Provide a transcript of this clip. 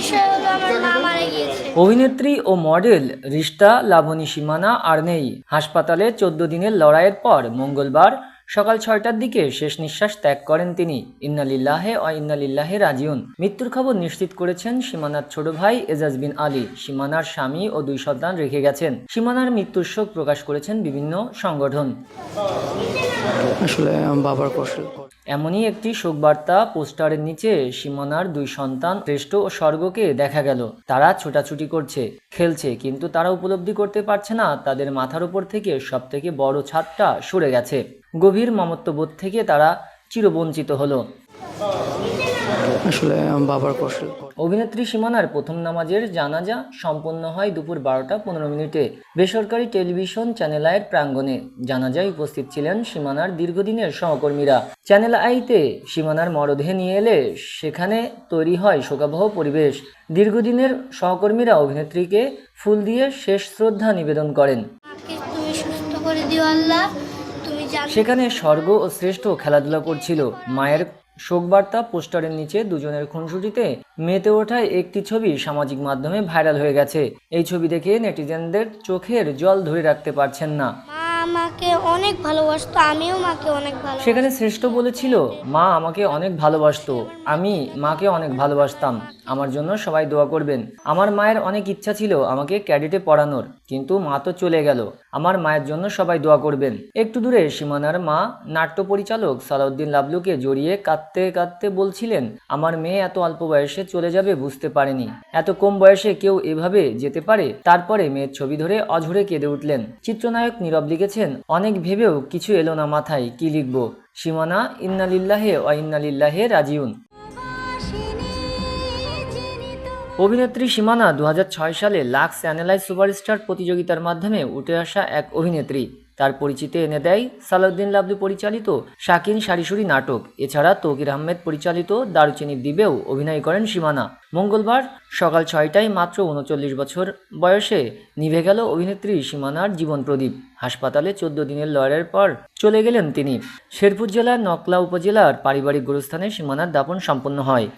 বিষয় হলো আমার মা মারা গিয়েছে। অভিনেত্রী ও মডেল রিস্তা লাবণী সীমানা আর নেই। হাসপাতালে চোদ্দ দিনের লড়াইয়ের পর মঙ্গলবার সকাল ছয়টার দিকে শেষ নিঃশ্বাস ত্যাগ করেন তিনি। ইন্নালিল্লাহে ও ইন্নালিল্লাহে রাজিউন। মৃত্যুর খবর নিশ্চিত করেছেন সীমানার ছোট ভাই এজাজ বিন আলী। সীমানার স্বামী ও দুই সন্তান রেখে গেছেন। সীমানার মৃত্যুর শোক প্রকাশ করেছেন বিভিন্ন সংগঠন। আসলে বাবার কষ্ট এমনই একটি শোকবার্তা পোস্টারের নিচে সীমানার দুই সন্তান শ্রেষ্ঠ ও স্বর্গকে দেখা গেল। তারা ছোটাছুটি করছে, খেলছে, কিন্তু তারা উপলব্ধি করতে পারছে না তাদের মাথার উপর থেকে সব থেকে বড় ছাদটা সরে গেছে। গভীর মমত্ববোধ থেকে তারা চিরবঞ্চিত হলো। আসলে বাবার কষ্ট। অভিনেত্রী সীমানার প্রথম নামাজের জানাজা সম্পন্ন হয় দুপুর বারোটা পনেরো মিনিটে। বেসরকারি টেলিভিশন চ্যানেল আইয়ের প্রাঙ্গণে জানাজায় উপস্থিত ছিলেন সীমানার দীর্ঘদিনের সহকর্মীরা। চ্যানেল আইতে সীমানার মরদেহ নিয়ে এলে সেখানে তৈরি হয় শোকাবহ পরিবেশ। দীর্ঘদিনের সহকর্মীরা অভিনেত্রীকে ফুল দিয়ে শেষ শ্রদ্ধা নিবেদন করেন। সেখানে স্বর্গ ও শ্রেষ্ঠ খেলাধুলা করছিল। মায়ের শোকবার্তা পোস্টারের নিচে দুজনের খুনসুটিতে মেতে ওঠায় একটি ছবি সামাজিক মাধ্যমে ভাইরাল হয়ে গেছে। এই ছবি দেখে নেটিজেনদের চোখের জল ধরে রাখতে পারছেন না। মা আমাকে অনেক ভালোবাসতো আমিও মাকে অনেক ভালো সেখানে শ্রেষ্ঠ বলেছিল মা আমাকে অনেক ভালোবাসতো আমি মাকে অনেক ভালোবাসতাম আমার জন্য সবাই দোয়া করবেন। আমার মায়ের অনেক ইচ্ছা ছিল আমাকে ক্যাডেটে পড়ানোর কিন্তু মা তো চলে গেল। আমার মায়ের জন্য সবাই দোয়া করবেন। একটু দূরে সীমানার মা নাট্য পরিচালক সালাউদ্দিন লাবলুকে জড়িয়ে কাঁদতে কাঁদতে বলছিলেন, আমার মেয়ে এত অল্প বয়সে চলে যাবে বুঝতে পারেনি। এত কম বয়সে কেউ এভাবে যেতে পারে? তারপরে মেয়ের ছবি ধরে অঝরে কেঁদে উঠলেন। চিত্রনায়ক নীরব লিখেছেন, অনেক ভেবেও কিছু এলো না মাথায়, কি লিখব? সীমানা, ইন্নালিল্লাহে ও ইন্নালিল্লাহে রাজিউন। অভিনেত্রী সীমানা দু হাজার ছয় সালে লাক্স অ্যানালাইজ সুপারস্টার প্রতিযোগিতার মাধ্যমে উঠে আসা এক অভিনেত্রী। তার পরিচিতি এনে দেয় সালাউদ্দিন লাবলু পরিচালিত শাকিন সারিসুরি নাটক। এছাড়া তৌকির আহমেদ পরিচালিত দারুচিনি দ্বীপেও অভিনয় করেন সীমানা। মঙ্গলবার সকাল ছয়টায় মাত্র উনচল্লিশ বছর বয়সে নিভে গেল অভিনেত্রী সীমানার জীবন প্রদীপ। হাসপাতালে চোদ্দ দিনের লড়াইয়ের পর চলে গেলেন তিনি। শেরপুর জেলার নকলা উপজেলার পারিবারিক গুরুস্থানে সীমানার দাপন সম্পন্ন হয়।